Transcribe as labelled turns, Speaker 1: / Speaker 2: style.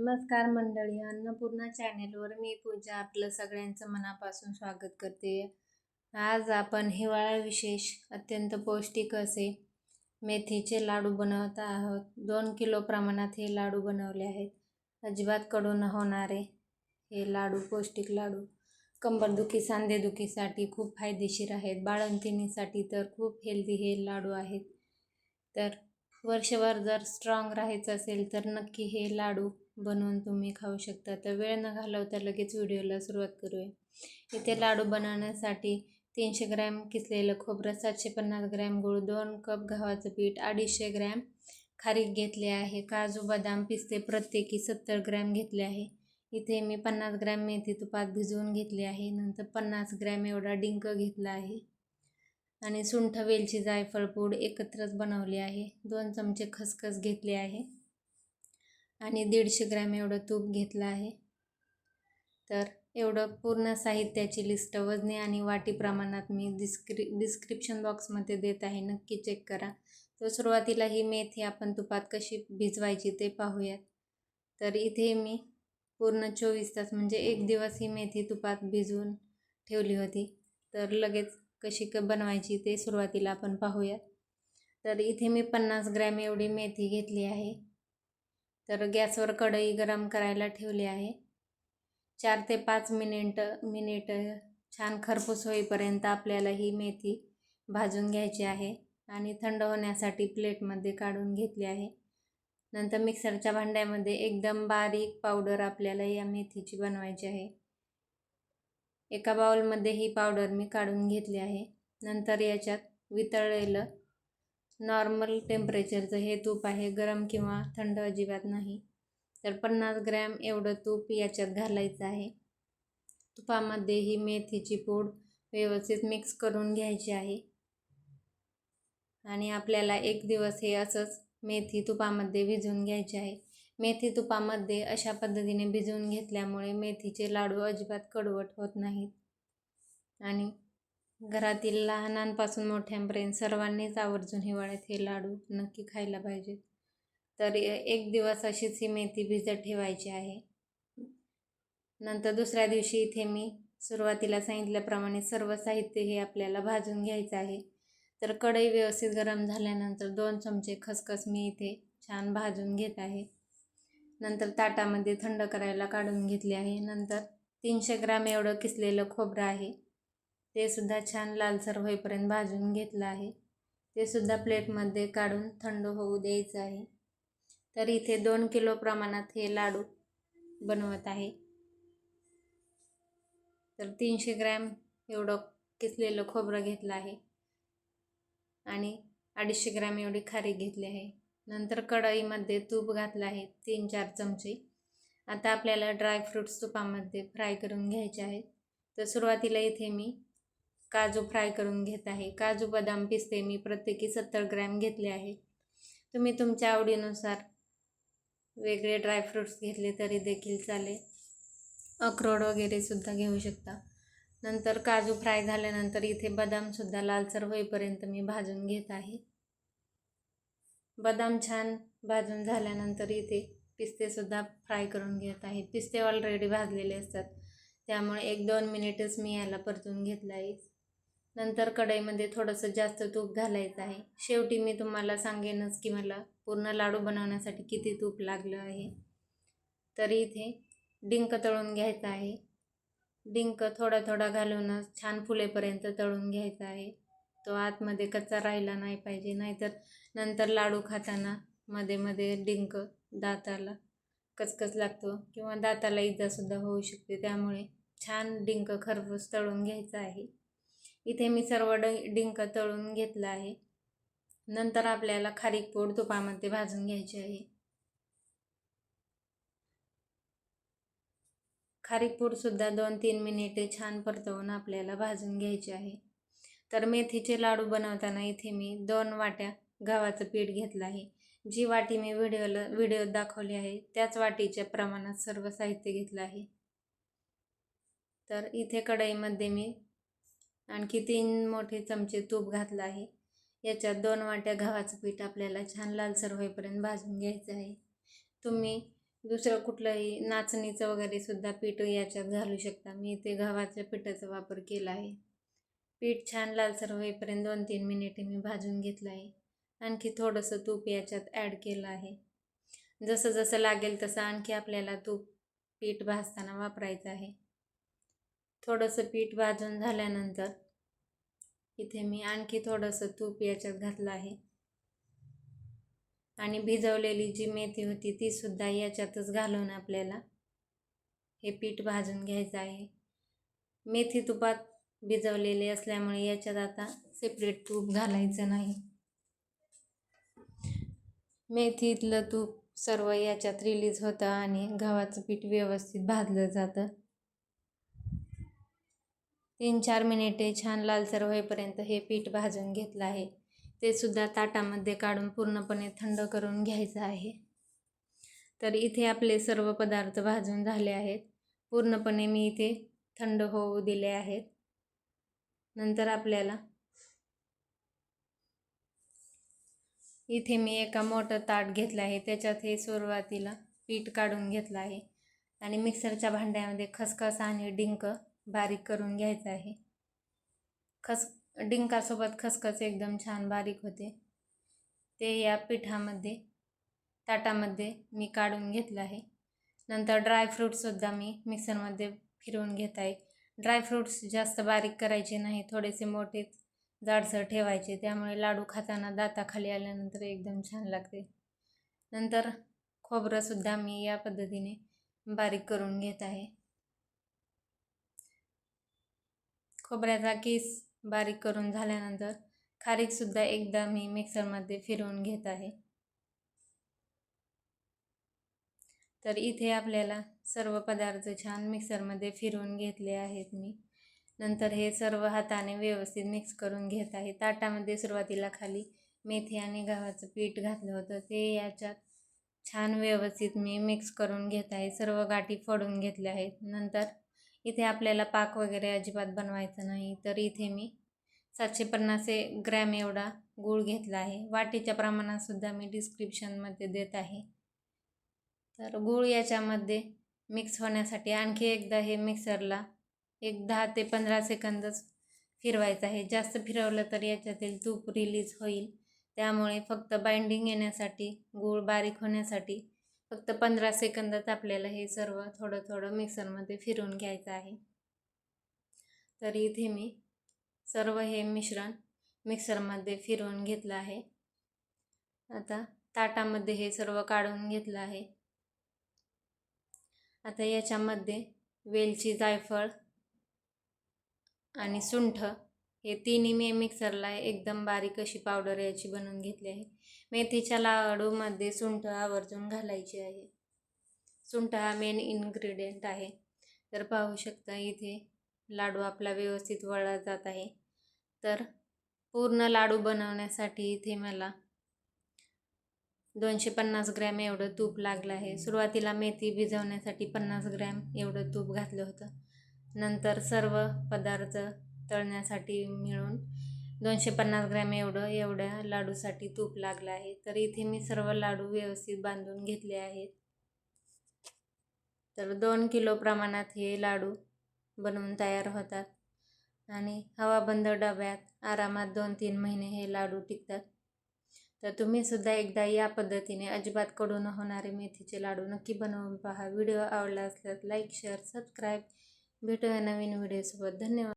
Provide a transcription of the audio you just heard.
Speaker 1: नमस्कार मंडळी अन्नपूर्णा चॅनेलवर मी पूजा आपलं सगळ्यांचं मनापासून स्वागत करते. आज आपण हिवाळा विशेष अत्यंत पौष्टिक असे मेथीचे लाडू बनवत आहोत. दोन किलो प्रमाणात हे लाडू बनवले आहेत. अजिबात कडून होणारे हे लाडू पौष्टिक लाडू कंबरदुखी सांधेदुखीसाठी खूप फायदेशीर आहेत. बाळंतिणीसाठी तर खूप हेल्दी हे लाडू आहेत. तर वर्षभर जर स्ट्रॉंग राहायचं असेल तर नक्की हे लाडू बनवून तुम्ही खाऊ शकता. तर वेळ न घालवता लगेच व्हिडिओला सुरुवात करूया. इथे लाडू बनवण्यासाठी तीनशे ग्रॅम किसलेलं खोबरं सातशे पन्नास ग्रॅम गूळ दोन कप गव्हाचं पीठ अडीचशे ग्रॅम खारीक घेतले आहे. काजू बदाम पिस्ते प्रत्येकी सत्तर ग्रॅम घेतले आहे. इथे मी पन्नास ग्रॅम मेथी तुपात भिजवून घेतली आहे. नंतर पन्नास ग्रॅम एवढा डिंक घेतला आहे. आणि सुंठ वेलची जायफळ पूड एकत्रच बनवली आहे. दोन चमचे खसखस घेतले आहे. आणि दीडशे ग्रॅम एवढं तूप घेतलं आहे. तर एवढं पूर्ण साहित्याची लिस्ट वजने आणि वाटी प्रमाणात मी डिस्क्रि डिस्क्रिप्शन बॉक्समध्ये देत आहे. नक्की चेक करा. तर सुरुवातीला ही मेथी आपण तुपात कशी भिजवायची ते पाहूयात. तर इथे मी पूर्ण चोवीस तास म्हणजे एक दिवस ही मेथी तुपात भिजवून ठेवली होती. तर लगेच कशी क बनवायची ते सुरुवातीला आपण पाहूयात. तर इथे मी पन्नास ग्रॅम एवढी मेथी घेतली आहे. तर गॅसवर कढई गरम करायला ठेवली आहे. चार ते पाच मिनिट मिनिट छान खरपूस होईपर्यंत आपल्याला ही मेथी भाजून घ्यायची आहे आणि थंड होण्यासाठी प्लेटमध्ये काढून घेतली आहे. नंतर मिक्सरच्या भांड्यामध्ये एकदम बारीक पावडर आपल्याला या मेथीची बनवायची आहे. एका बाउलमध्ये ही पावडर मी काढून घेतली आहे. नंतर याच्यात वितळलेलं नॉर्मल टेम्परेचरचं हे तूप आहे गरम किंवा थंड अजिबात नाही. तर पन्नास ग्रॅम एवढं तूप याच्यात घालायचं आहे. तुपामध्ये ही मेथीची पूड व्यवस्थित मिक्स करून घ्यायची आहे. आणि आपल्याला एक दिवस हे असंच मेथी तुपामध्ये भिजवून घ्यायचे आहे. मेथी तुपामध्ये अशा पद्धतीने भिजवून घेतल्यामुळे मेथीचे लाडू अजिबात कडवट होत नाहीत. आणि घरातील लहानांपासून मोठ्यांपर्यंत सर्वांनीच आवर्जून हिवाळ्यात हे लाडू नक्की खायला पाहिजेत तर एक दिवस अशीच ही मेथी भिजत ठेवायची आहे. नंतर दुसऱ्या दिवशी इथे मी सुरुवातीला सांगितल्याप्रमाणे सर्व साहित्य हे आपल्याला भाजून घ्यायचं आहे. तर कढई व्यवस्थित गरम झाल्यानंतर दोन चमचे खसखस मी इथे छान भाजून घेत आहे. नंतर ताटामध्ये थंड करायला काढून घेतले आहे. नंतर तीनशे ग्राम एवढं किसलेलं खोबरं आहे. ते सुद्धा छान लालसर होईपर्यंत भाजून घेतलं आहे. ते सुद्धा प्लेटमध्ये काढून थंड होऊ द्यायचं आहे. तर इथे दोन किलो प्रमाणात हे लाडू बनवत आहे. तर तीनशे ग्रॅम एवढं किसलेलं खोबरं घेतलं आहे. आणि अडीचशे ग्रॅम एवढी खारी घेतली आहे. नंतर कढईमध्ये तूप घातलं आहे तीन चार चमचे. आता आपल्याला ड्रायफ्रूट्स तुपामध्ये फ्राय करून घ्यायचे आहेत तर सुरुवातीला इथे मी काजू फ्राय करून घेत आहे. काजू बदाम पिस्ते मी प्रत्येकी सत्तर ग्रॅम घेतले आहे. तुम्ही तुमच्या आवडीनुसार वेगळे ड्रायफ्रूट्स घेतले तरी देखील चालेल. अक्रोड वगैरेसुद्धा घेऊ शकता. नंतर काजू फ्राय झाल्यानंतर इथे बदामसुद्धा लालसर होईपर्यंत मी भाजून घेत आहे. बदाम छान भाजून झाल्यानंतर इथे पिस्तेसुद्धा फ्राय करून घेत आहे. पिस्ते ऑलरेडी भाजलेले असतात. त्यामुळे एक दोन मिनिटच मी याला परतून घेतलं आहे. नंतर कढईमध्ये थोडंसं जास्त तूप घालायचं आहे. शेवटी मी तुम्हाला सांगेनच की मला पूर्ण लाडू बनवण्यासाठी किती तूप लागलं आहे. तरी इथे डिंक तळून घ्यायचा आहे. डिंक थोडा थोडा घालूनच छान फुलेपर्यंत तळून घ्यायचा आहे. तो आतमध्ये कच्चा राहिला नाही पाहिजे नाहीतर नंतर लाडू खाताना मध्ये मध्ये डिंक दाताला कचकच लागतो किंवा दाताला इजासुद्धा होऊ शकते. त्यामुळे छान डिंक खरपूस तळून घ्यायचा आहे. इथे मी सर्व ड डिंक तळून घेतलं आहे. नंतर आपल्याला खारीक पोट तुपामध्ये भाजून घ्यायची आहे. खारीक पूडसुद्धा दोन तीन मिनिटे छान परतवून आपल्याला भाजून घ्यायचे आहे. तर मेथीचे लाडू बनवताना इथे मी दोन वाट्या गव्हाचं पीठ घेतलं आहे. जी वाटी मी व्हिडिओला व्हिडिओत दाखवली आहे त्याच वाटीच्या प्रमाणात सर्व साहित्य घेतलं आहे. तर इथे कढईमध्ये मी आणखी तीन मोठे चमचे तूप घातलं आहे. याच्यात दोन वाट्या गव्हाचं पीठ आपल्याला छान लालसर होईपर्यंत भाजून घ्यायचं आहे. तुम्ही दुसरं कुठलंही नाचणीचं वगैरे सुद्धा पीठ याच्यात घालू शकता. मी इथे गव्हाच्या पिठाचा वापर केला आहे. पीठ छान लालसर होईपर्यंत दोन तीन मिनिटे मी भाजून घेतलं आहे. आणखी थोडंसं तूप याच्यात ॲड केलं आहे. जसं जसं लागेल तसं आणखी आपल्याला तूप पीठ भाजताना वापरायचं आहे. थोडंसं पीठ भाजून झाल्यानंतर इथे मी आणखी थोडंसं तूप याच्यात घातलं आहे. आणि भिजवलेली जी मेथी होती ती सुद्धा याच्यातच घालून आपल्याला हे पीठ भाजून घ्यायचं आहे. मेथी तुपात भिजवलेले असल्यामुळे याच्यात आता सेपरेट तूप घालायचं नाही. मेथीतलं तूप सर्व याच्यात रिलीज होतं आणि गव्हाचं पीठ व्यवस्थित भाजलं जातं. तीन चार मिनिटे छान लालसर होईपर्यंत हे पीठ भाजून घेतलं आहे. ते सुद्धा ताटामध्ये काढून पूर्णपणे थंड करून घ्यायचं आहे. तर इथे आपले सर्व पदार्थ भाजून झाले आहेत. पूर्णपणे मी इथे थंड होऊ दिले आहेत. नंतर आपल्याला इथे मी एका मोठं ताट घेतलं आहे. त्याच्यात हे सुरुवातीला पीठ काढून घेतलं आहे. आणि मिक्सरच्या भांड्यामध्ये खसखस आणि डिंक बारीक करून घ्यायचं आहे. खस डिंकासोबत खसखस एकदम छान बारीक होते. ते या पिठामध्ये ताटामध्ये मी काढून घेतलं आहे. नंतर ड्रायफ्रूटसुद्धा मी मिक्सरमध्ये फिरवून घेत आहे. ड्रायफ्रूट्स जास्त बारीक करायचे नाही थोडेसे मोठेच जाडसर ठेवायचे. त्यामुळे लाडू खाताना दाताखाली आल्यानंतर एकदम छान लागते. नंतर खोबरंसुद्धा मी या पद्धतीने बारीक करून घेत आहे. खोबऱ्याचा किस बारीक करून झाल्यानंतर खारीकसुद्धा एकदा मी मिक्सरमध्ये फिरवून घेत आहे. तर इथे आपल्याला सर्व पदार्थ छान मिक्सरमध्ये फिरवून घेतले आहेत मी. नंतर हे सर्व हाताने व्यवस्थित मिक्स करून घेत आहे. ताटामध्ये सुरुवातीला खाली मेथी आणि गव्हाचं पीठ घातलं होतं. ते याच्यात छान व्यवस्थित मी मिक्स करून घेत आहे. सर्व गाठी फोडून घेतल्या आहेत. नंतर इथे आपल्याला पाक वगैरे अजिबात बनवायचं नाही. तर इथे मी सातशे पन्नास ग्रॅम एवढा गूळ घेतला आहे. वाटीच्या प्रमाणातसुद्धा मी डिस्क्रिप्शनमध्ये देत आहे. तर गूळ याच्यामध्ये मिक्स होण्यासाठी आणखी एकदा हे मिक्सरला एक दहा ते पंधरा सेकंदच फिरवायचं आहे. जास्त फिरवलं तर याच्यातील तूप रिलीज होईल. त्यामुळे फक्त बाइंडिंग येण्यासाठी गूळ बारीक होण्यासाठी फक्त पंधरा सेकंदात आपल्याला हे सर्व थोडं थोडं मिक्सरमध्ये फिरवून घ्यायचं आहे. तर इथे मी सर्व हे मिश्रण मिक्सरमध्ये फिरवून घेतलं आहे. आता ताटामध्ये हे सर्व काढून घेतलं आहे. आता याच्यामध्ये वेलची जायफळ आणि सुंठ हे तिन्ही मी मिक्सरला एकदम बारीक अशी पावडर याची बनवून घेतली आहे. मेथीच्या लाडूमध्ये सुंठ आवर्जून घालायची आहे. सुंठ हा मेन इन्ग्रेडियंट आहे. तर पाहू शकता इथे लाडू आपला व्यवस्थित वळला जात आहे. तर पूर्ण लाडू बनवण्यासाठी इथे मला दोनशे पन्नास ग्रॅम एवढं तूप लागलं आहे. सुरुवातीला मेथी भिजवण्यासाठी पन्नास ग्रॅम एवढं तूप घातलं होतं. नंतर सर्व पदार्थ तळण्यासाठी मिळून दोनशे पन्नास ग्रॅम एवढं एवढ्या लाडूसाठी तूप लागलं आहे. तर इथे मी सर्व लाडू व्यवस्थित बांधून घेतले आहेत. तर दोन किलो प्रमाणात हे लाडू बनवून तयार होतात. आणि हवाबंद डब्यात आरामात दोन तीन महिने हे लाडू टिकतात. तर तुम्हीसुद्धा एकदा या पद्धतीने अजिबात कडून होणारे मेथीचे लाडू नक्की बनवून पहा. व्हिडिओ आवडला असल्यास लाईक शेअर सबस्क्राईब. भेटूया नवीन व्हिडिओसोबत. धन्यवाद.